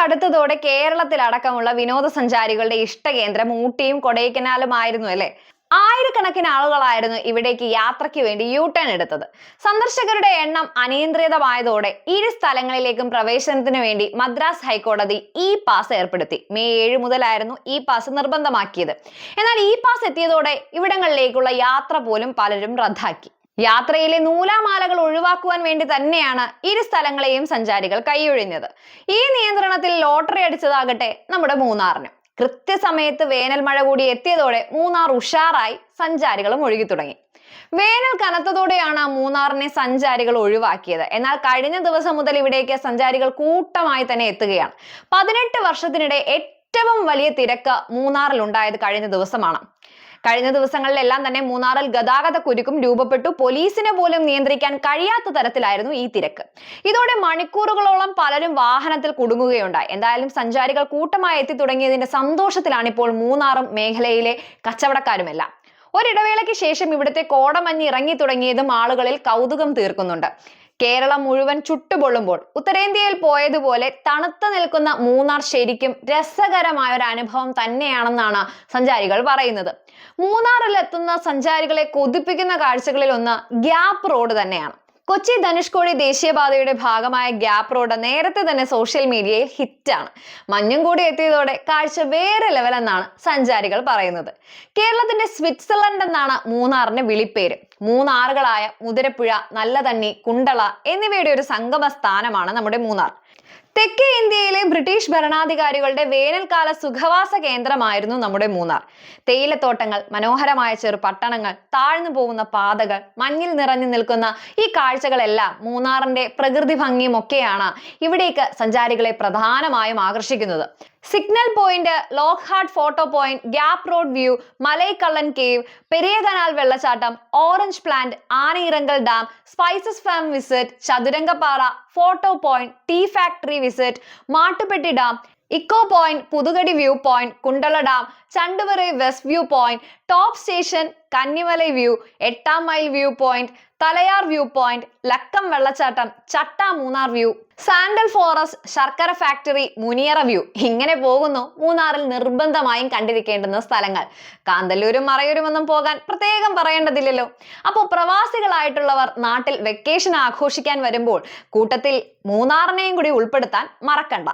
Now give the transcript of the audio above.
കടുത്തതോടെ കേരളത്തിലടക്കമുള്ള വിനോദസഞ്ചാരികളുടെ ഇഷ്ടകേന്ദ്രം ഊട്ടിയും കൊടൈക്കനാലുമായിരുന്നു അല്ലേ? ആയിരക്കണക്കിന് ആളുകളായിരുന്നു ഇവിടേക്ക് യാത്രയ്ക്ക് വേണ്ടി യു ടേൺ എടുത്തത്. സന്ദർശകരുടെ എണ്ണം അനിയന്ത്രിതമായതോടെ ഇരു സ്ഥലങ്ങളിലേക്കും പ്രവേശനത്തിന് വേണ്ടി മദ്രാസ് ഹൈക്കോടതി ഇ പാസ് ഏർപ്പെടുത്തി. മെയ് ഏഴ് മുതലായിരുന്നു ഇ പാസ് നിർബന്ധമാക്കിയത്. എന്നാൽ ഇ പാസ് എത്തിയതോടെ ഇവിടങ്ങളിലേക്കുള്ള യാത്ര പോലും പലരും റദ്ദാക്കി. യാത്രയിലെ നൂലാമാലകൾ ഒഴിവാക്കുവാൻ വേണ്ടി തന്നെയാണ് ഇരു സ്ഥലങ്ങളെയും സഞ്ചാരികൾ കൈയൊഴിഞ്ഞത്. ഈ നിയന്ത്രണത്തിൽ ലോട്ടറി അടിച്ചതാകട്ടെ നമ്മുടെ മൂന്നാറിന്. കൃത്യസമയത്ത് വേനൽ മഴ കൂടി എത്തിയതോടെ മൂന്നാർ ഉഷാറായി സഞ്ചാരികളും ഒഴുകി തുടങ്ങി. വേനൽ കനത്തതോടെയാണ് മൂന്നാറിനെ സഞ്ചാരികൾ ഒഴിവാക്കിയത്. എന്നാൽ കഴിഞ്ഞ ദിവസം മുതൽ ഇവിടേക്ക് സഞ്ചാരികൾ കൂട്ടമായി തന്നെ എത്തുകയാണ്. പതിനെട്ട് വർഷത്തിനിടെ ഏറ്റവും വലിയ തിരക്ക് മൂന്നാറിൽ ഉണ്ടായത് കഴിഞ്ഞ ദിവസമാണ്. കഴിഞ്ഞ ദിവസങ്ങളിലെല്ലാം തന്നെ മൂന്നാറിൽ ഗതാഗത കുരുക്കും രൂപപ്പെട്ടു. പോലീസിനെ പോലും നിയന്ത്രിക്കാൻ കഴിയാത്ത തരത്തിലായിരുന്നു ഈ തിരക്ക്. ഇതോടെ മണിക്കൂറുകളോളം പലരും വാഹനത്തിൽ കുടുങ്ങുകയുണ്ടായി. എന്തായാലും സഞ്ചാരികൾ കൂട്ടമായി എത്തി തുടങ്ങിയതിന്റെ സന്തോഷത്തിലാണ് ഇപ്പോൾ മൂന്നാറും മേഖലയിലെ കച്ചവടക്കാരുമെല്ലാം. ഒരിടവേളയ്ക്ക് ശേഷം ഇവിടുത്തെ കോടമഞ്ഞ് ഇറങ്ങി തുടങ്ങിയതും ആളുകളിൽ കൗതുകം തീർക്കുന്നുണ്ട്. കേരളം മുഴുവൻ ചുട്ടുപൊള്ളുമ്പോൾ ഉത്തരേന്ത്യയിൽ പോയതുപോലെ തണുത്തു നിൽക്കുന്ന മൂന്നാർ ശരിക്കും രസകരമായ ഒരു അനുഭവം തന്നെയാണെന്നാണ് സഞ്ചാരികൾ പറയുന്നത്. മൂന്നാറിൽ എത്തുന്ന സഞ്ചാരികളെ കൊതിപ്പിക്കുന്ന കാഴ്ചകളിൽ ഒന്ന് ഗ്യാപ്പ് റോഡ് തന്നെയാണ്. കൊച്ചി ധനുഷ്കോടി ദേശീയപാതയുടെ ഭാഗമായ ഗ്യാപ്പ് റോഡ് നേരത്തെ തന്നെ സോഷ്യൽ മീഡിയയിൽ ഹിറ്റാണ്. മഞ്ഞും കൂടി എത്തിയതോടെ കാഴ്ച വേറെ ലെവൽ എന്നാണ് സഞ്ചാരികൾ പറയുന്നത്. കേരളത്തിന്റെ സ്വിറ്റ്സർലൻഡ് എന്നാണ് മൂന്നാറിന്റെ വിളിപ്പേര്. മൂന്നാറുകളായ മുതിരപ്പുഴ നല്ലതണ്ണി കുണ്ടള എന്നിവയുടെ ഒരു സംഗമ സ്ഥാനമാണ് നമ്മുടെ മൂന്നാർ. തെക്കേ ഇന്ത്യയിലെ ബ്രിട്ടീഷ് ഭരണാധികാരികളുടെ വേനൽക്കാല സുഖവാസ കേന്ദ്രമായിരുന്നു നമ്മുടെ മൂന്നാർ. തേയിലത്തോട്ടങ്ങൾ മനോഹരമായ ചെറു പട്ടണങ്ങൾ താഴ്ന്നു പോകുന്ന പാതകൾ മഞ്ഞിൽ നിറഞ്ഞു നിൽക്കുന്ന ഈ കാഴ്ചകളെല്ലാം മൂന്നാറിന്റെ പ്രകൃതി ഭംഗിയും ഒക്കെയാണ് ഇവിടേക്ക് സഞ്ചാരികളെ പ്രധാനമായും ആകർഷിക്കുന്നത്. Signal point Lockhart photo point gap road view Malaikallan cave Periya canal വെള്ളച്ചാട്ടം orange plant Anayirangal dam spices farm visit Chathurangappara photo point tea factory visit Mattupetty dam echo point Puthukadi view point Kundala dam Chenduvarai west view point top station Kannimala view എട്ടാം mile view point Thalayar view point Lakkam വെള്ളച്ചാട്ടം Chatta Munnar view sandal forest ശർക്കര factory Muniyara view. ഇങ്ങനെ പോകുന്നു മൂന്നാറിൽ നിർബന്ധമായും കണ്ടിരിക്കേണ്ടുന്ന സ്ഥലങ്ങൾ. കാന്തല്ലൂരും മറയൂരുമൊന്നും പോകാൻ പ്രത്യേകം പറയേണ്ടതില്ലല്ലോ. അപ്പോൾ പ്രവാസികളായിട്ടുള്ളവർ നാട്ടിൽ വെക്കേഷൻ ആഘോഷിക്കാൻ വരുമ്പോൾ കൂട്ടത്തിൽ മൂന്നാറിനെയും കൂടി ഉൾപ്പെടുത്താൻ മറക്കണ്ട.